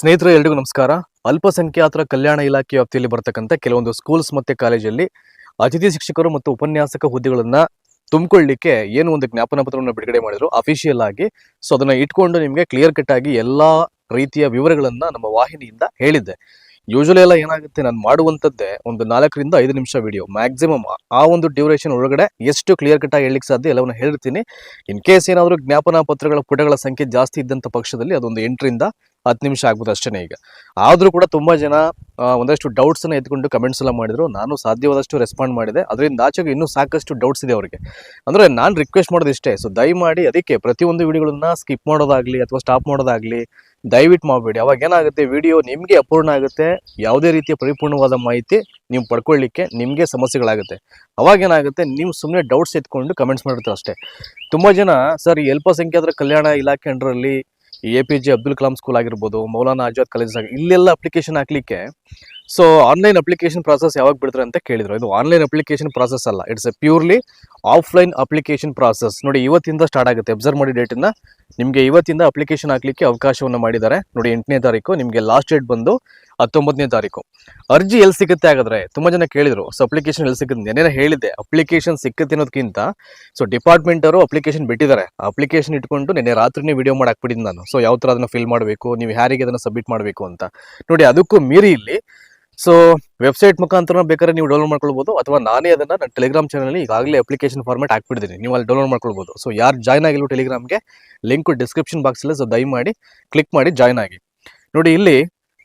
ಸ್ನೇಹಿತರೆ, ಎಲ್ರಿಗೂ ನಮಸ್ಕಾರ. ಅಲ್ಪಸಂಖ್ಯಾತರ ಕಲ್ಯಾಣ ಇಲಾಖೆ ವ್ಯಾಪ್ತಿಯಲ್ಲಿ ಬರ್ತಕ್ಕಂಥ ಕೆಲವೊಂದು ಸ್ಕೂಲ್ಸ್ ಮತ್ತೆ ಕಾಲೇಜಲ್ಲಿ ಅತಿಥಿ ಶಿಕ್ಷಕರು ಮತ್ತು ಉಪನ್ಯಾಸಕ ಹುದ್ದೆಗಳನ್ನ ತುಂಬಿಕೊಳ್ಳಿಕ್ಕೆ ಏನು ಒಂದು ಜ್ಞಾಪನ ಪತ್ರವನ್ನು ಬಿಡುಗಡೆ ಮಾಡಿದ್ರು. ಅಫಿಷಿಯಲ್ ಆಗಿ ಸೊ, ಅದನ್ನ ಇಟ್ಕೊಂಡು ನಿಮಗೆ ಕ್ಲಿಯರ್ ಕಟ್ ಆಗಿ ಎಲ್ಲಾ ರೀತಿಯ ವಿವರಗಳನ್ನ ನಮ್ಮ ವಾಹಿನಿಯಿಂದ ಹೇಳಿದ್ದೆ. ಯೂಶಲಿ ಎಲ್ಲ ಏನಾಗುತ್ತೆ, ನಾನು ಮಾಡುವಂಥದ್ದೇ ಒಂದು ನಾಲ್ಕರಿಂದ ಐದು ನಿಮಿಷ ವಿಡಿಯೋ ಮ್ಯಾಕ್ಸಿಮಮ್ ಆ ಒಂದು ಡ್ಯೂರೇಷನ್ ಒಳಗಡೆ ಎಷ್ಟು ಕ್ಲಿಯರ್ ಕಟ್ ಆಗಿ ಹೇಳಲಿಕ್ಕೆ ಸಾಧ್ಯ ಎಲ್ಲವನ್ನು ಹೇಳಿರ್ತೀನಿ ಇನ್ ಕೇಸ್ ಏನಾದರೂ ಜ್ಞಾಪನ ಪತ್ರಗಳ ಪುಟಗಳ ಸಂಖ್ಯೆ ಜಾಸ್ತಿ ಇದ್ದಂಥ ಪಕ್ಷದಲ್ಲಿ ಅದೊಂದು ಎಂಟರಿಂದ ಹತ್ತು ನಿಮಿಷ ಆಗ್ಬೋದು ಅಷ್ಟೇ ಈಗ. ಆದರೂ ಕೂಡ ತುಂಬಾ ಜನ ಒಂದಷ್ಟು ಡೌಟ್ಸನ್ನು ಎತ್ಕೊಂಡು ಕಮೆಂಟ್ಸ್ ಎಲ್ಲ ಮಾಡಿದ್ರು. ನಾನು ಸಾಧ್ಯವಾದಷ್ಟು ರೆಸ್ಪಾಂಡ್ ಮಾಡಿದೆ. ಅದರಿಂದ ಆಚೆಗೆ ಇನ್ನೂ ಸಾಕಷ್ಟು ಡೌಟ್ಸ್ ಇದೆ ಅವರಿಗೆ. ಅಂದರೆ ನಾನು ರಿಕ್ವೆಸ್ಟ್ ಮಾಡೋದು ಇಷ್ಟೇ ಸೊ ದಯಮಾಡಿ ಅದಕ್ಕೆ ಪ್ರತಿಯೊಂದು ವಿಡಿಯೋಗಳನ್ನ ಸ್ಕಿಪ್ ಮಾಡೋದಾಗ್ಲಿ ಅಥವಾ ಸ್ಟಾಪ್ ಮಾಡೋದಾಗ್ಲಿ ದಯವಿಟ್ಟು ಮಾಡಬೇಡಿ. ಅವಾಗ ಏನಾಗುತ್ತೆ? ವಿಡಿಯೋ ನಿಮಗೆ ಅಪೂರ್ಣ ಆಗುತ್ತೆ. ಯಾವುದೇ ರೀತಿಯ ಪರಿಪೂರ್ಣವಾದ ಮಾಹಿತಿ ನೀವು ಪಡ್ಕೊಳ್ಳಿಕ್ಕೆ ನಿಮಗೆ ಸಮಸ್ಯೆಗಳಾಗುತ್ತೆ. ಅವಾಗ ಏನಾಗುತ್ತೆ? ನೀವು ಸುಮ್ಮನೆ ಡೌಟ್ಸ್ ಎತ್ಕೊಂಡು ಕಮೆಂಟ್ಸ್ ಮಾಡಿರ್ತೀರ ಅಷ್ಟೇ. ತುಂಬ ಜನ, ಸರ್, ಈ ಅಲ್ಪಸಂಖ್ಯಾತರ ಕಲ್ಯಾಣ ಇಲಾಖೆ ಅಂಡರಲ್ಲಿ A P J Abdul Kalam school ಆಗಿರ್ಬೋದು, ಮೌಲಾನಾ ಆಜಾದ್ ಕಾಲೇಜಸ್ ಆಗಿ ಇಲ್ಲೆಲ್ಲ ಅಪ್ಲಿಕೇಶನ್ ಹಾಕ್ಲಿಕ್ಕೆ. ಸೊ ಆನ್ಲೈನ್ ಅಪ್ಲಿಕೇಶನ್ ಪ್ರಾಸೆಸ್ ಯಾವಾಗ ಬಿಡ್ತಾರೆ ಅಂತ ಕೇಳಿದರು. ಇದು ಆನ್ಲೈನ್ ಅಪ್ಲಿಕೇಶನ್ ಪ್ರಾಸೆಸ್ ಅಲ್ಲ. It's a purely offline application process ನೋಡಿ, ಇವತ್ತಿಂದ ಸ್ಟಾರ್ಟ್ ಆಗುತ್ತೆ. ಅಬ್ಸರ್ವ್ ಮಾಡಿ ಡೇಟಿಂದ ನಿಮಗೆ ಇವತ್ತಿಂದ ಅಪ್ಲಿಕೇಶನ್ ಹಾಕಲಿಕ್ಕೆ ಅವಕಾಶವನ್ನು ಮಾಡಿದ್ದಾರೆ. ನೋಡಿ, ಎಂಟನೇ ತಾರೀಕು ನಿಮಗೆ ಲಾಸ್ಟ್ ಡೇಟ್ ಬಂದು ಹತ್ತೊಂಬತ್ತನೇ ತಾರೀಕು. ಅರ್ಜಿ ಎಲ್ಲಿ ಸಿಗುತ್ತೆ ಹಾಗಾದ್ರೆ? ತುಂಬ ಜನ ಕೇಳಿದರು. ಸೊ ಅಪ್ಲಿಕೇಶನ್ ಎಲ್ಲಿ ಸಿಗುತ್ತೆ ನೆನ್ನೆ ಹೇಳಿದ್ದೆ ಅಪ್ಲಿಕೇಶನ್ ಸಿಕ್ಕತ್ತೆ ಅನ್ನೋದಕ್ಕಿಂತ ಸೊ ಡಿಪಾರ್ಟ್ಮೆಂಟ್ ಅವರು ಅಪ್ಲಿಕೇಶನ್ ಬಿಟ್ಟಿದ್ದಾರೆ. ಅಪ್ಲಿಕೇಶನ್ ಇಟ್ಕೊಂಡು ನಿನ್ನೆ ರಾತ್ರಿನೇ ವಿಡಿಯೋ ಮಾಡಿ ಹಾಕ್ಬಿಟ್ಟಿದ್ದು ನಾನು. ಸೊ ಯಾವ ಥರ ಅದನ್ನು ಫಿಲ್ ಮಾಡಬೇಕು? ನೀವು ಯಾರಿಗೆ ಅದನ್ನು ಸಬ್ಮಿಟ್ ಮಾಡಬೇಕು ಅಂತ. ನೋಡಿ, ಅದಕ್ಕೂ ಮೀರಿ ಇಲ್ಲಿ. ಸೊ ವೆಬ್ಸೈಟ್ ಮುಖಾಂತರ ಬೇಕಾದ್ರೆ ನೀವು ಡೌನ್ಲೋಡ್ ಮಾಡ್ಕೊಳ್ಬೋದು, ಅಥವಾ ನಾನೇ ಅದನ್ನು ನನ್ನ ಟೆಲಿಗ್ರಾಮ್ ಚಾನಲ್ ಈಗಾಗಲೇ ಅಪ್ಲಿಕೇಶನ್ ಫಾರ್ಮೆಟ್ ಹಾಕ್ಬಿಟ್ಟಿದ್ದೀನಿ. ನೀವು ಅಲ್ಲಿ ಡೌನ್ಲೋಡ್ ಮಾಡ್ಕೊಳ್ಬೋದು. ಸೊ ಯಾರು ಜಾಯ್ನ್ ಆಗಿಲ್ಲ ಟೆಲಿಗ್ರಾಮ್ಗೆ ಲಿಂಕ್ ಡಿಸ್ಕ್ರಿಪ್ಷನ್ ಬಾಕ್ಸಲ್ಲಿ ಸೊ ದಯಮಾಡಿ ಕ್ಲಿಕ್ ಮಾಡಿ ಜಾಯ್ನ್ ಆಗಿ. ನೋಡಿ, ಇಲ್ಲಿ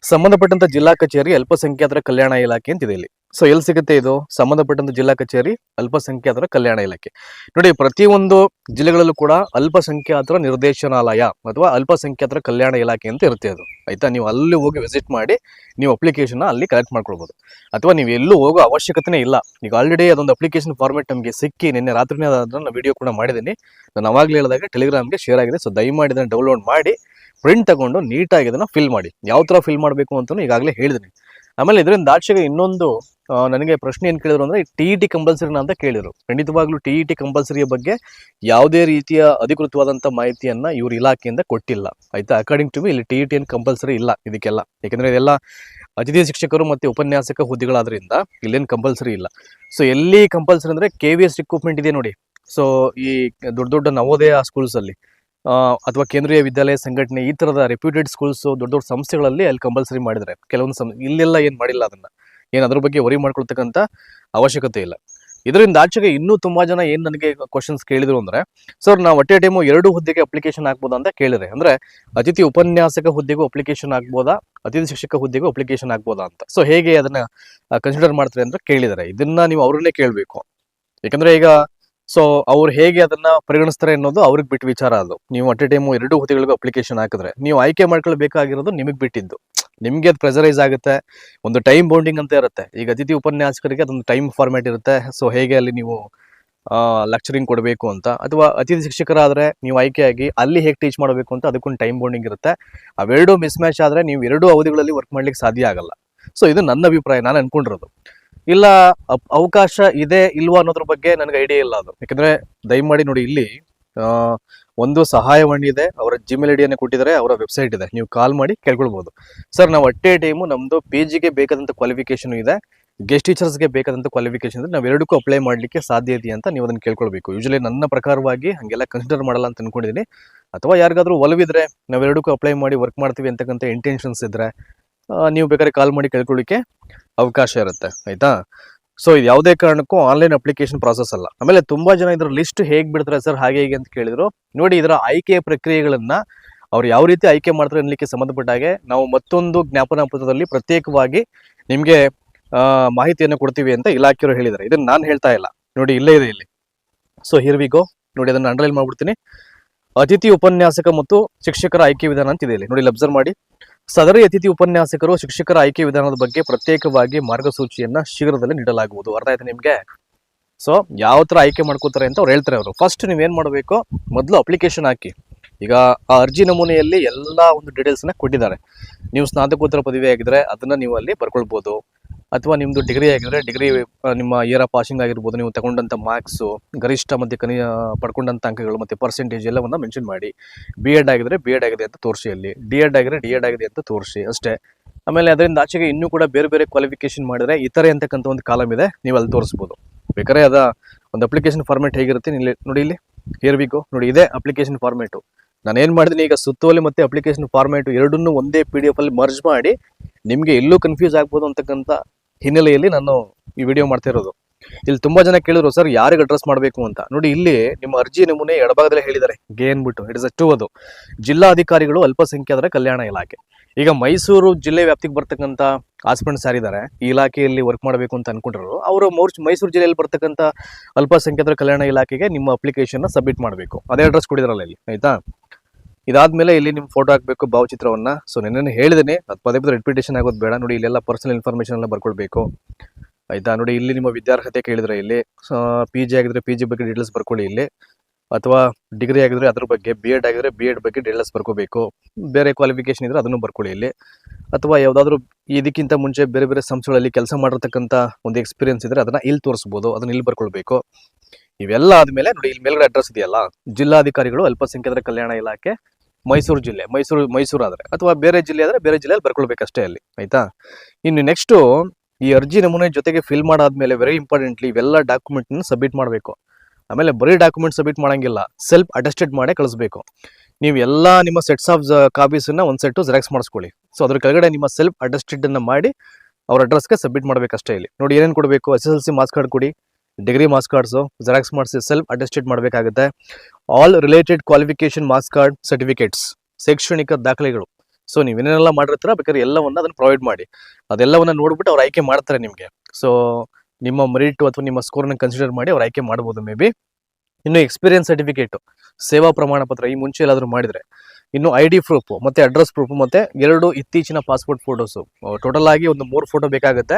ಸಂಬಂಧಪಟ್ಟಂತ ಜಿಲ್ಲಾ ಕಚೇರಿ ಅಲ್ಪಸಂಖ್ಯಾತರ ಕಲ್ಯಾಣ ಇಲಾಖೆ ಅಂತಿದೆ ಇಲ್ಲಿ. ಸೊ ಎಲ್ಲಿ ಸಿಗುತ್ತೆ ಇದು? ಸಂಬಂಧಪಟ್ಟಂತ ಜಿಲ್ಲಾ ಕಚೇರಿ ಅಲ್ಪಸಂಖ್ಯಾತರ ಕಲ್ಯಾಣ ಇಲಾಖೆ. ನೋಡಿ, ಪ್ರತಿಯೊಂದು ಜಿಲ್ಲೆಗಳಲ್ಲೂ ಕೂಡ ಅಲ್ಪಸಂಖ್ಯಾತರ ನಿರ್ದೇಶನಾಲಯ ಅಥವಾ ಅಲ್ಪಸಂಖ್ಯಾತರ ಕಲ್ಯಾಣ ಇಲಾಖೆ ಅಂತ ಇರುತ್ತೆ ಅದು. ಆಯ್ತಾ? ನೀವು ಅಲ್ಲಿ ಹೋಗಿ ವಿಸಿಟ್ ಮಾಡಿ, ನೀವು ಅಪ್ಲಿಕೇಶನ್ ಅಲ್ಲಿ ಕಲೆಕ್ಟ್ ಮಾಡ್ಕೊಳ್ಬೋದು. ಅಥವಾ ನೀವು ಎಲ್ಲೂ ಹೋಗೋ ಅವಶ್ಯಕತೆನೇ ಇಲ್ಲ. ಈಗ ಆಲ್ರೆಡಿ ಅದೊಂದು ಅಪ್ಲಿಕೇಶನ್ ಫಾರ್ಮೆಟ್ ನಮಗೆ ಸಿಕ್ಕಿ ನಿನ್ನೆ ರಾತ್ರಿನೇ ಅದನ್ನು ವಿಡಿಯೋ ಕೂಡ ಮಾಡಿದ್ದೀನಿ. ನಾನು ಅವಾಗಲೇ ಹೇಳಿದಾಗ ಟೆಲಿಗ್ರಾಮ್ಗೆ ಶೇರ್ ಆಗಿದೆ. ಸೊ ದಯಮಾಡಿ ಅದನ್ನು ಡೌನ್ಲೋಡ್ ಮಾಡಿ ಪ್ರಿಂಟ್ ತಗೊಂಡು ನೀಟಾಗಿ ಅದನ್ನ ಫಿಲ್ ಮಾಡಿ. ಯಾವ ಥರ ಫಿಲ್ ಮಾಡಬೇಕು ಅಂತಲೂ ಈಗಾಗಲೇ ಹೇಳಿದ್ದೀನಿ ಆಮೇಲೆ ಇದರಿಂದ ಆಚೆಗೆ ಇನ್ನೊಂದು ನನಗೆ ಪ್ರಶ್ನೆ ಏನು ಕೇಳಿದ್ರು ಅಂದ್ರೆ ಟಿ ಇ ಟಿ ಕಂಪಲ್ಸರಿನ ಅಂತ ಕೇಳಿದ್ರು. ಖಂಡಿತವಾಗ್ಲೂ ಟಿ ಇ ಟಿ ಕಂಪಲ್ಸರಿಯ ಬಗ್ಗೆ ಯಾವುದೇ ರೀತಿಯ ಅಧಿಕೃತವಾದಂಥ ಮಾಹಿತಿಯನ್ನ ಇವ್ರ ಇಲಾಖೆಯಿಂದ ಕೊಟ್ಟಿಲ್ಲ. ಆಯಿತಾ? ಅಕಾರ್ಡಿಂಗ್ ಟು ಮಿ ಇಲ್ಲಿ ಟಿ ಇ ಟಿ ಏನು ಕಂಪಲ್ಸರಿ ಇಲ್ಲ ಇದಕ್ಕೆಲ್ಲ. ಯಾಕಂದ್ರೆ ಇದೆಲ್ಲ ಅತಿಥಿ ಶಿಕ್ಷಕರು ಮತ್ತೆ ಉಪನ್ಯಾಸಕ ಹುದ್ದೆಗಳಾದ್ರಿಂದ ಇಲ್ಲೇನು ಕಂಪಲ್ಸರಿ ಇಲ್ಲ. ಸೊ ಎಲ್ಲಿ ಕಂಪಲ್ಸರಿ ಅಂದ್ರೆ ಕೆ ವಿ ಎಸ್ ರಿಕ್ರೂಟ್ಮೆಂಟ್ ಇದೆ ನೋಡಿ. ಸೊ ಈ ದೊಡ್ಡ ದೊಡ್ಡ ನವೋದಯ ಸ್ಕೂಲ್ಸ್ ಅಲ್ಲಿ. ಆ, ಅಥವಾ ಕೇಂದ್ರೀಯ ವಿದ್ಯಾಲಯ ಸಂಘಟನೆ ಈ ತರದ ರೆಪ್ಯೂಟೆಡ್ ಸ್ಕೂಲ್ಸ್ ದೊಡ್ಡ ದೊಡ್ಡ ಸಂಸ್ಥೆಗಳಲ್ಲಿ ಅಲ್ಲಿ ಕಂಪಲ್ಸರಿ ಮಾಡಿದ್ದಾರೆ ಕೆಲವೊಂದು ಸಂ ಇಲ್ಲೆಲ್ಲ ಏನು ಮಾಡಿಲ್ಲ ಅದನ್ನ. ಏನು ಅದ್ರ ಬಗ್ಗೆ ವರಿ ಮಾಡ್ಕೊಳ್ತಕ್ಕಂಥ ಅವಶ್ಯಕತೆ ಇಲ್ಲ. ಇದರಿಂದ ಆಚೆಗೆ ಇನ್ನೂ ತುಂಬಾ ಜನ ಏನ್ ನನಗೆ ಕ್ವಶನ್ಸ್ ಕೇಳಿದ್ರು ಅಂದ್ರೆ, ಸರ್, ನಾವು ಒಟ್ಟೆ ಟೈಮು ಎರಡು ಹುದ್ದೆಗೆ ಅಪ್ಲಿಕೇಶನ್ ಹಾಕ್ಬೋದಾ ಅಂತ ಕೇಳಿದ್ರೆ ಅಂದ್ರೆ ಅತಿಥಿ ಉಪನ್ಯಾಸಕ ಹುದ್ದೆಗೂ ಅಪ್ಲಿಕೇಶನ್ ಹಾಕ್ಬೋದಾ ಅತಿಥಿ ಶಿಕ್ಷಕ ಹುದ್ದೆಗೂ ಅಪ್ಲಿಕೇಶನ್ ಆಗ್ಬೋದಾ ಅಂತ. ಸೊ ಹೇಗೆ ಅದನ್ನ ಕನ್ಸಿಡರ್ ಮಾಡ್ತಾರೆ ಅಂತ ಕೇಳಿದ್ದಾರೆ. ಇದನ್ನ ನೀವು ಅವ್ರನ್ನೇ ಕೇಳಬೇಕು. ಯಾಕಂದ್ರೆ ಈಗ ಸೊ ಅವ್ರು ಹೇಗೆ ಅದನ್ನ ಪರಿಗಣಿಸ್ತಾರೆ ಅನ್ನೋದು ಅವ್ರಿಗೆ ಬಿಟ್ಟು ವಿಚಾರ ಅದು. ನೀವು ಅಟ್ ಎ ಟೈಮು ಎರಡು ಹುದ್ದೆಗಳಿಗೂ ಅಪ್ಲಿಕೇಶನ್ ಹಾಕಿದ್ರೆ, ನೀವು ಆಯ್ಕೆ ಮಾಡ್ಕೊಳ್ಬೇಕಾಗಿರೋದು ನಿಮಗೆ ಬಿಟ್ಟಿದ್ದು. ನಿಮಗೆ ಅದು ಪ್ರೆಸರೈಸ್ ಆಗುತ್ತೆ. ಒಂದು ಟೈಮ್ ಬೌಂಡಿಂಗ್ ಅಂತ ಇರುತ್ತೆ. ಈಗ ಅತಿಥಿ ಉಪನ್ಯಾಸಕರಿಗೆ ಅದೊಂದು ಟೈಮ್ ಫಾರ್ಮ್ಯಾಟ್ ಇರುತ್ತೆ. ಸೊ ಹೇಗೆ ಅಲ್ಲಿ ನೀವು ಲೆಕ್ಚರಿಂಗ್ ಕೊಡಬೇಕು ಅಂತ. ಅಥವಾ ಅತಿಥಿ ಶಿಕ್ಷಕರಾದರೆ ನೀವು ಆಯ್ಕೆಯಾಗಿ ಅಲ್ಲಿ ಹೇಗೆ ಟೀಚ್ ಮಾಡಬೇಕು ಅಂತ ಅದಕ್ಕೊಂದು ಟೈಮ್ ಬೌಂಡಿಂಗ್ ಇರುತ್ತೆ. ಅವೆರಡು ಮಿಸ್ ಮ್ಯಾಚ್ ಆದ್ರೆ ನೀವು ಎರಡು ಅವಧಿಗಳಲ್ಲಿ ವರ್ಕ್ ಮಾಡ್ಲಿಕ್ಕೆ ಸಾಧ್ಯ ಆಗಲ್ಲ. ಸೊ ಇದು ನನ್ನ ಅಭಿಪ್ರಾಯ. ನಾನು ಅನ್ಕೊಂಡಿರೋದು. ಇಲ್ಲ ಅವಕಾಶ ಇದೆ ಇಲ್ವಾ ಅನ್ನೋದ್ರ ಬಗ್ಗೆ ನನಗೆ ಐಡಿಯಾ ಇಲ್ಲ ಅದು. ಯಾಕಂದ್ರೆ ದಯಮಾಡಿ ನೋಡಿ ಇಲ್ಲಿ ಒಂದು ಸಹಾಯವಾಣಿ ಇದೆ ಅವರ ಜಿಮೇಲ್ ಐಡಿಯನ್ನು ಕೊಟ್ಟಿದ್ದಾರೆ ಅವರ ವೆಬ್ಸೈಟ್ ಇದೆ. ನೀವು ಕಾಲ್ ಮಾಡಿ ಕೇಳ್ಕೊಳ್ಬಹುದು ಸರ್ ನಾವು ಅಟ್ಟೆ ಟೈಮು ನಮ್ದು ಪಿ ಜಿಗೆ ಬೇಕಾದಂಥ ಕ್ವಾಲಿಫಿಕೇಶನ್ ಇದೆ. ಗೆಸ್ಟ್ ಟೀಚರ್ಸ್ಗೆ ಬೇಕಾದಂಥ ಕ್ವಾಲಿಫಿಕೇಶನ್ ಇದೆ. ನಾವು ಎರಡಕ್ಕೂ ಅಪ್ಲೈ ಮಾಡಲಿಕ್ಕೆ ಸಾಧ್ಯ ಇದೆಯಾ ಅಂತ ನೀವು ಅದನ್ನು ಕೇಳ್ಕೊಳ್ಬೇಕು. ಯೂಶಲಿ ನನ್ನ ಪ್ರಕಾರವಾಗಿ ಹಾಗೆಲ್ಲ ಕನ್ಸಿಡರ್ ಮಾಡಲ್ಲ ಅಂತ ಅನ್ಕೊಂಡಿದ್ದೀನಿ ಅಥವಾ ಯಾರಿಗಾದ್ರೂ ಒಲವಿದ್ರೆ ನಾವೆರಡಕ್ಕೂ ಅಪ್ಲೈ ಮಾಡಿ ವರ್ಕ್ ಮಾಡ್ತೀವಿ ಅಂತಕ್ಕಂಥ ಇಂಟೆನ್ಷನ್ಸ್ ಇದ್ರೆ ಆ, ನೀವು ಬೇಕಾದ್ರೆ ಕಾಲ್ ಮಾಡಿ ಕೇಳ್ಕೊಳ್ಳಿಕ್ಕೆ ಅವಕಾಶ ಇರುತ್ತೆ, ಆಯ್ತಾ? ಸೊ ಇದು ಯಾವುದೇ ಕಾರಣಕ್ಕೂ ಆನ್ಲೈನ್ ಅಪ್ಲಿಕೇಶನ್ ಪ್ರಾಸೆಸ್ ಅಲ್ಲ. ಆಮೇಲೆ ತುಂಬಾ ಜನ ಇದರ ಲಿಸ್ಟ್ ಹೇಗೆ ಬಿಡ್ತಾರೆ ಸರ್ ಹಾಗೆ ಹೀಗೆ ಅಂತ ಕೇಳಿದ್ರು. ನೋಡಿ, ಇದರ ಆಯ್ಕೆ ಪ್ರಕ್ರಿಯೆಗಳನ್ನ ಅವ್ರು ಯಾವ ರೀತಿ ಆಯ್ಕೆ ಮಾಡ್ತಾರೆ ಅನ್ನಲಿಕ್ಕೆ ಸಂಬಂಧಪಟ್ಟ ಹಾಗೆ ನಾವು ಮತ್ತೊಂದು ಜ್ಞಾಪನ ಪತ್ರದಲ್ಲಿ ಪ್ರತ್ಯೇಕವಾಗಿ ನಿಮಗೆ ಮಾಹಿತಿಯನ್ನು ಕೊಡ್ತೀವಿ ಅಂತ ಇಲಾಖೆಯವರು ಹೇಳಿದ್ದಾರೆ. ಇದನ್ನು ನಾನು ಹೇಳ್ತಾ ಇಲ್ಲ. ನೋಡಿ, ಇಲ್ಲೇ ಇದೆ ಇಲ್ಲಿ. ಸೊ ಹಿರ್ ವಿ ಗೋ ನೋಡಿ, ಅದನ್ನ ಅಂಡರ್ಲೈನ್ ಮಾಡ್ಬಿಡ್ತೀನಿ. ಅತಿಥಿ ಉಪನ್ಯಾಸಕ ಮತ್ತು ಶಿಕ್ಷಕರ ಆಯ್ಕೆ ವಿಧಾನ ಅಂತ ಇದೆ ಇಲ್ಲಿ. ನೋಡಿ ಅಬ್ಸರ್ವ್ ಮಾಡಿ. ಸದರಿ ಅತಿಥಿ ಉಪನ್ಯಾಸಕರು ಶಿಕ್ಷಕರ ಆಯ್ಕೆ ವಿಧಾನದ ಬಗ್ಗೆ ಪ್ರತ್ಯೇಕವಾಗಿ ಮಾರ್ಗಸೂಚಿಯನ್ನ ಶೀಘ್ರದಲ್ಲಿ ನೀಡಲಾಗುವುದು. ಅರ್ಥ ಆಯ್ತು ನಿಮ್ಗೆ? ಸೊ ಯಾವ ತರ ಆಯ್ಕೆ ಮಾಡ್ಕೋತಾರೆ ಅಂತ ಅವ್ರು ಹೇಳ್ತಾರೆ ಅವರು. ಫಸ್ಟ್ ನೀವೇನ್ ಮಾಡಬೇಕು? ಮೊದಲು ಅಪ್ಲಿಕೇಶನ್ ಹಾಕಿ. ಈಗ ಆ ಅರ್ಜಿ ನಮೂನೆಯಲ್ಲಿ ಎಲ್ಲಾ ಒಂದು ಡೀಟೇಲ್ಸ್ನ ಕೊಟ್ಟಿದ್ದಾರೆ. ನೀವು ಸ್ನಾತಕೋತ್ತರ ಪದವಿ ಆಗಿದ್ರೆ ಅದನ್ನ ನೀವು ಅಲ್ಲಿ ಬರ್ಕೊಳ್ಬಹುದು ಅಥವಾ ನಿಮ್ಮದು ಡಿಗ್ರಿ ಆಗಿದ್ರೆ ಡಿಗ್ರಿ ನಿಮ್ಮ ಇಯರ್ ಆಫ್ ಪಾಸಿಂಗ್ ಆಗಿರ್ಬೋದು, ನೀವು ತಗೊಂಡಂಥ ಮಾರ್ಕ್ಸು ಗರಿಷ್ಠ ಮತ್ತು ಕನಿ ಪಡ್ಕೊಂಡಂಥ ಅಂಕಗಳು ಮತ್ತು ಪರ್ಸೆಂಟೇಜ್ ಎಲ್ಲವನ್ನು ಮೆನ್ಷನ್ ಮಾಡಿ. ಬಿ ಎಡ್ ಆಗಿದ್ರೆ ಬಿ ಎಡ್ ಆಗಿದೆ ಅಂತ ತೋರಿಸಿ ಅಲ್ಲಿ. ಡಿ ಎಡ್ ಆಗಿದ್ರೆ ಡಿ ಎಡ್ ಆಗಿದೆ ಅಂತ ತೋರಿಸಿ ಅಷ್ಟೇ. ಆಮೇಲೆ ಅದರಿಂದ ಆಚೆಗೆ ಇನ್ನೂ ಕೂಡ ಬೇರೆ ಬೇರೆ ಕ್ವಾಲಿಫಿಕೇಶನ್ ಮಾಡಿದ್ರೆ ಇತರೆ ಅಂತಕ್ಕಂಥ ಒಂದು ಕಾಲಮ್ ಇದೆ, ನೀವು ಅಲ್ಲಿ ತೋರಿಸ್ಬೋದು. ಬೇಕಾದ್ರೆ ಅದ ಒಂದು ಅಪ್ಲಿಕೇಶನ್ ಫಾರ್ಮೇಟ್ ಹೇಗಿರುತ್ತೆ ಇಲ್ಲಿ ನೋಡಿ ಇಲ್ಲಿ. ಹೇರ್ಬೇಕು ನೋಡಿ ಇದೇ ಅಪ್ಲಿಕೇಶನ್ ಫಾರ್ಮೇಟು ನಾನು ಏನು ಮಾಡಿದ್ದೀನಿ ಈಗ ಸುತ್ತೋಲೆ ಮತ್ತು ಅಪ್ಲಿಕೇಶನ್ ಫಾರ್ಮೇಟು ಎರಡನ್ನೂ ಒಂದೇ ಪಿ ಡಿ ಎಫಲ್ಲಿ ಮರ್ಜ್ ಮಾಡಿ ನಿಮಗೆ ಎಲ್ಲೂ ಕನ್ಫ್ಯೂಸ್ ಆಗ್ಬೋದು ಅಂತಕ್ಕಂಥ ಹಿನ್ನೆಲೆಯಲ್ಲಿ ನಾನು ಈ ವಿಡಿಯೋ ಮಾಡ್ತಾ ಇರೋದು ಇಲ್ಲಿ ತುಂಬಾ ಜನ ಕೇಳಿದ್ರು, ಸರ್, ಯಾರಿಗೆ ಅಡ್ರೆಸ್ ಮಾಡಬೇಕು ಅಂತ? ನೋಡಿ, ಇಲ್ಲಿ ನಿಮ್ಮ ಅರ್ಜಿ ನಮೂನೆ ಎಡಭಾಗದಲ್ಲಿ ಹೇಳಿದ್ದಾರೆ. ಗೆ ಅನ್ಬಿಟ್ಟು ಇಟ್ ಇಸ್ ಟು ಅದು. ಜಿಲ್ಲಾಧಿಕಾರಿಗಳು ಅಲ್ಪಸಂಖ್ಯಾತರ ಕಲ್ಯಾಣ ಇಲಾಖೆ. ಈಗ ಮೈಸೂರು ಜಿಲ್ಲೆ ವ್ಯಾಪ್ತಿಗೆ ಬರ್ತಕ್ಕಂಥ ಆಸ್ಪೆಂಟ್ಸ್ ಯಾರಿದ್ದಾರೆ ಈ ಇಲಾಖೆಯಲ್ಲಿ ವರ್ಕ್ ಮಾಡಬೇಕು ಅಂತ ಅನ್ಕೊಂಡಿರೋರು. ಅವರು ಮೋರ್ಚ್ ಮೈಸೂರು ಜಿಲ್ಲೆಯಲ್ಲಿ ಬರ್ತಕ್ಕಂಥ ಅಲ್ಪಸಂಖ್ಯಾತರ ಕಲ್ಯಾಣ ಇಲಾಖೆಗೆ ನಿಮ್ಮ ಅಪ್ಲಿಕೇಶನ್ ಸಬ್ಮಿಟ್ ಮಾಡಬೇಕು. ಅದೇ ಅಡ್ರೆಸ್ ಕೊಡಿದ್ರಲ್ಲ ಇಲ್ಲಿ, ಆಯ್ತಾ? ಇದಾದ್ಮೇಲೆ ಇಲ್ಲಿ ನಿಮ್ಮ ಫೋಟೋ ಹಾಕಬೇಕು ಭಾವಚಿತ್ರವನ್ನ. ಸೊ ನಿನ್ನೆ ಹೇಳಿದ್ದೀನಿ ಅದು ಪದೇ ಪದೇ ರಿಪಿಟೇಷನ್ ಆಗೋದು ಬೇಡ. ನೋಡಿ, ಇಲ್ಲೆಲ್ಲ ಪರ್ಸನಲ್ ಇನ್ಫಾರ್ಮೇಷನ್ ಎಲ್ಲ ಬರ್ಕೊಳ್ಬೇಕು. ಆಯ್ತಾ? ನೋಡಿ, ಇಲ್ಲಿ ನಿಮ್ಮ ವಿದ್ಯಾರ್ಹತೆ ಕೇಳಿದ್ರೆ ಇಲ್ಲಿ. ಪಿ ಜಿ ಆಗಿದ್ರೆ ಪಿ ಜಿ ಬಗ್ಗೆ ಡೀಟೇಲ್ಸ್ ಬರ್ಕೊಳ್ಳಿ ಇಲ್ಲಿ. ಅಥವಾ ಡಿಗ್ರಿ ಆಗಿದ್ರೆ ಅದ್ರ ಬಗ್ಗೆ ಬಿ ಎಡ್ ಆಗಿದ್ರೆ ಬಿ ಎಡ್ ಬಗ್ಗೆ ಡೀಟೇಲ್ಸ್ ಬರ್ಕೋಬೇಕು. ಬೇರೆ ಕ್ವಾಲಿಫಿಕೇಶನ್ ಇದ್ರೆ ಅದನ್ನು ಬರ್ಕೊಳ್ಳಿ ಇಲ್ಲಿ. ಅಥವಾ ಯಾವುದಾದ್ರೂ ಇದಕ್ಕಿಂತ ಮುಂಚೆ ಬೇರೆ ಬೇರೆ ಸಂಸ್ಥೆಗಳಲ್ಲಿ ಕೆಲಸ ಮಾಡಿರ್ತಕ್ಕಂಥ ಒಂದು ಎಕ್ಸ್ಪೀರಿಯನ್ಸ್ ಇದ್ರೆ ಅದನ್ನ ಇಲ್ಲಿ ತೋರಿಸ್ಬೋದು. ಅದನ್ನ ಇಲ್ಲಿ ಬರ್ಕೊಳ್ಬೇಕು. ಇವೆಲ್ಲ ಆದ್ಮೇಲೆ ನೋಡಿ, ಇಲ್ಲಿ ಮೇಲ್ಗಡೆ ಅಡ್ರೆಸ್ ಇದೆಯಲ್ಲ? ಜಿಲ್ಲಾಧಿಕಾರಿಗಳು ಅಲ್ಪಸಂಖ್ಯಾತರ ಕಲ್ಯಾಣ ಇಲಾಖೆ ಮೈಸೂರು ಜಿಲ್ಲೆ, ಮೈಸೂರು ಮೈಸೂರು ಆದರೆ, ಅಥವಾ ಬೇರೆ ಜಿಲ್ಲೆ ಆದರೆ ಬೇರೆ ಜಿಲ್ಲೆಯಲ್ಲಿ ಬರ್ಕೊಳ್ಬೇಕಷ್ಟೇ ಅಲ್ಲಿ, ಆಯ್ತಾ? ಇನ್ನು ನೆಕ್ಸ್ಟು ಈ ಅರ್ಜಿ ನಮೂನೆ ಜೊತೆಗೆ ಫಿಲ್ ಮಾಡಾದ್ಮೇಲೆ ವೆರಿ ಇಂಪಾರ್ಟೆಂಟ್ಲಿ ಇವೆಲ್ಲ ಡಾಕ್ಯುಮೆಂಟ್ನ ಸಬ್ಮಿಟ್ ಮಾಡಬೇಕು. ಆಮೇಲೆ ಬರೀ ಡಾಕ್ಯುಮೆಂಟ್ ಸಬ್ಮಿಟ್ ಮಾಡೋಂಗಿಲ್ಲ ಸೆಲ್ಫ್ ಅಟೆಸ್ಟೆಡ್ ಮಾಡೇ ಕಳಿಸ್ಬೇಕು. ನೀವು ಎಲ್ಲ ನಿಮ್ಮ ಸೆಟ್ಸ್ ಆಫ್ ಕಾಪೀಸನ್ನು ಒಂದು ಸೆಟ್ಟು ಜೆರಾಕ್ಸ್ ಮಾಡಿಸ್ಕೊಳ್ಳಿ. ಸೊ ಅದ್ರ ಕೆಳಗಡೆ ನಿಮ್ಮ ಸೆಲ್ಫ್ ಅಟೆಸ್ಟೆಡನ್ನು ಮಾಡಿ, ಅವ್ರ ಅಡ್ರೆಸ್ಗೆ ಸಬ್ಮಿಟ್ ಮಾಡಬೇಕಷ್ಟೇ ಇಲ್ಲಿ. ನೋಡಿ ಏನೇನು ಕೊಡಬೇಕು S S L C marks card ಕೊಡಿ. ಡಿಗ್ರಿ ಮಾಸ್ ಕಾರ್ಡ್ಸು ಜೆರಾಕ್ಸ್ ಮಾಡಿಸಿ ಸೆಲ್ಫ್ ಅಟೆಸ್ಟೆಡ್ ಮಾಡಬೇಕಾಗುತ್ತೆ. All related qualification marks card certificates ಶೈಕ್ಷಣಿಕ ದಾಖಲೆಗಳು. ಸೊ ನೀವೇನೆಲ್ಲ ಮಾಡಿರ್ತೀರ ಬೇಕಾದ್ರೆ ಎಲ್ಲವನ್ನ ಅದನ್ನ ಪ್ರೊವೈಡ್ ಮಾಡಿ. ಅದೆಲ್ಲವನ್ನ ನೋಡ್ಬಿಟ್ಟು ಅವ್ರು ಆಯ್ಕೆ ಮಾಡ್ತಾರೆ ನಿಮಗೆ. ಸೊ ನಿಮ್ಮ ಮೆರಿಟ್ ಅಥವಾ ನಿಮ್ಮ ಸ್ಕೋರ್ನ ಕನ್ಸಿಡರ್ ಮಾಡಿ ಅವ್ರು ಆಯ್ಕೆ ಮಾಡ್ಬೋದು ಮೇ ಬಿ ಇನ್ನು ಎಕ್ಸ್ಪೀರಿಯನ್ಸ್ ಸರ್ಟಿಫಿಕೇಟ್ ಸೇವಾ ಪ್ರಮಾಣ ಪತ್ರ ಈ ಮುಂಚೆ ಎಲ್ಲಾದರೂ ಮಾಡಿದ್ರೆ. ಇನ್ನು ಐ ಡಿ ಪ್ರೂಫ್ ಮತ್ತೆ ಅಡ್ರೆಸ್ ಪ್ರೂಫ್ ಮತ್ತೆ ಎರಡು ಇತ್ತೀಚಿನ ಪಾಸ್ಪೋರ್ಟ್ ಫೋಟೋಸ್ ಟೋಟಲ್ ಆಗಿ ಒಂದು ಮೂರು ಫೋಟೋ ಬೇಕಾಗುತ್ತೆ.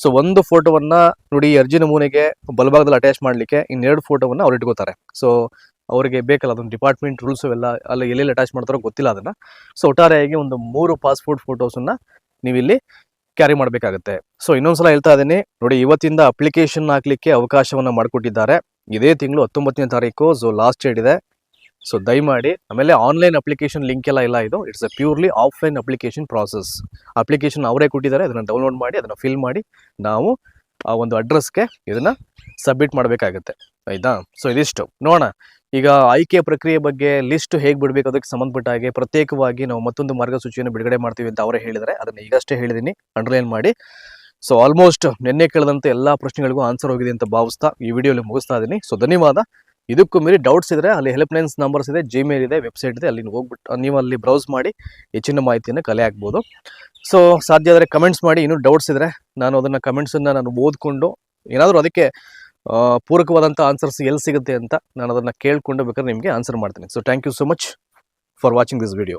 ಸೊ ಒಂದು ಫೋಟೋವನ್ನ ನೋಡಿ ಅರ್ಜಿ ನಮೂನೆಗೆ ಬಲಭಾಗದಲ್ಲಿ ಅಟ್ಯಾಚ್ ಮಾಡ್ಲಿಕ್ಕೆ ಇನ್ನೆರಡು ಫೋಟೋವನ್ನ ಅವ್ರು ಇಟ್ಕೋತಾರೆ. ಸೊ ಅವರಿಗೆ ಬೇಕಲ್ಲ, ಅದೊಂದು ಡಿಪಾರ್ಟ್ಮೆಂಟ್ ರೂಲ್ಸ್ ಎಲ್ಲ ಅಲ್ಲಿ ಎಲ್ಲೆಲ್ಲಿ ಅಟ್ಯಾಚ್ ಮಾಡ್ತಾರೋ ಗೊತ್ತಿಲ್ಲ ಅದನ್ನ. ಸೊ ಒಟ್ಟಾರೆಯಾಗಿ ಒಂದು ಮೂರು ಪಾಸ್ಪೋರ್ಟ್ ಫೋಟೋಸನ್ನ ನೀವಿಲ್ಲಿ ಕ್ಯಾರಿ ಮಾಡಬೇಕಾಗುತ್ತೆ. ಸೊ ಇನ್ನೊಂದ್ಸಲ ಹೇಳ್ತಾ ಇದ್ದೀನಿ, ನೋಡಿ ಇವತ್ತಿಂದ ಅಪ್ಲಿಕೇಶನ್ ಹಾಕ್ಲಿಕ್ಕೆ ಅವಕಾಶವನ್ನ ಮಾಡಿಕೊಟ್ಟಿದ್ದಾರೆ. ಇದೇ ತಿಂಗಳು ಹತ್ತೊಂಬತ್ತನೇ ತಾರೀಕು ಸೊ ಲಾಸ್ಟ್ ಡೇಟ್ ಇದೆ. ಸೊ ದಯಮಾಡಿ, ಆಮೇಲೆ ಆನ್ಲೈನ್ ಅಪ್ಲಿಕೇಶನ್ ಲಿಂಕ್ ಎಲ್ಲ ಇಲ್ಲ ಇದು. It's uh purely offline application process application ಅವರೇ ಕೊಟ್ಟಿದ್ದಾರೆ, ಅದನ್ನು ಡೌನ್ಲೋಡ್ ಮಾಡಿ, ಅದನ್ನು ಫಿಲ್ ಮಾಡಿ, ನಾವು ಆ ಒಂದು ಅಡ್ರೆಸ್ಗೆ ಇದನ್ನು ಸಬ್ಮಿಟ್ ಮಾಡಬೇಕಾಗುತ್ತೆ. ಆಯಿತಾ? ಸೊ ಇದಿಷ್ಟು. ನೋಡೋಣ. ಈಗ ಆಯ್ಕೆ ಪ್ರಕ್ರಿಯೆ ಬಗ್ಗೆ ಲಿಸ್ಟ್ ಹೇಗೆ ಬಿಡಬೇಕು, ಅದಕ್ಕೆ ಸಂಬಂಧಪಟ್ಟ ಹಾಗೆ ಪ್ರತ್ಯೇಕವಾಗಿ ನಾವು ಮತ್ತೊಂದು ಮಾರ್ಗಸೂಚಿಯನ್ನು ಬಿಡುಗಡೆ ಮಾಡ್ತೀವಿ ಅಂತ ಅವರೇ ಹೇಳಿದರೆ ಅದನ್ನು ಈಗಷ್ಟೇ ಹೇಳಿದ್ದೀನಿ ಅಂಡರ್ಲೈನ್ ಮಾಡಿ. ಸೊ ಆಲ್ಮೋಸ್ಟ್ ನಿನ್ನೆ ಕೇಳಿದಂಥ ಎಲ್ಲ ಪ್ರಶ್ನೆಗಳಿಗೂ ಆನ್ಸರ್ ಹೋಗಿದೆ ಅಂತ ಭಾವಿಸ್ತಾ ಈ ವಿಡಿಯೋಲಿ ಮುಗಿಸ್ತಾ ಇದ್ದೀನಿ. ಸೊ ಧನ್ಯವಾದ. ಇದಕ್ಕೂ ಮೀರಿ ಡೌಟ್ಸ್ ಇದ್ರೆ ಅಲ್ಲಿ ಹೆಲ್ಪ್ ಲೈನ್ಸ್ ನಂಬರ್ಸ್ ಇದೆ ಜಿಮೇಲ್ ಇದೆ ವೆಬ್ಸೈಟ್ ಇದೆ ಅಲ್ಲಿ ಹೋಗ್ಬಿಟ್ಟು ನೀವು ಅಲ್ಲಿ ಬ್ರೌಸ್ ಮಾಡಿ ಹೆಚ್ಚಿನ ಮಾಹಿತಿಯನ್ನು ಕಲೆ ಹಾಕ್ಬೋದು ಸೊ ಸಾಧ್ಯ ಆದರೆ ಕಮೆಂಟ್ಸ್ ಮಾಡಿ, ಇನ್ನೂ ಡೌಟ್ಸ್ ಇದ್ರೆ ನಾನು ಅದನ್ನ ಕಮೆಂಟ್ಸ್ ಅನ್ನ ನಾನು ಓದ್ಕೊಂಡು, ಏನಾದರೂ ಅದಕ್ಕೆ ಪೂರಕವಾದಂಥ ಆನ್ಸರ್ಸ್ ಎಲ್ಲಿ ಸಿಗುತ್ತೆ ಅಂತ ನಾನು ಅದನ್ನ ಕೇಳ್ಕೊಂಡು ಬೇಕಾದ್ರೆ ನಿಮಗೆ ಆನ್ಸರ್ ಮಾಡ್ತೀನಿ. So thank you so much for watching this video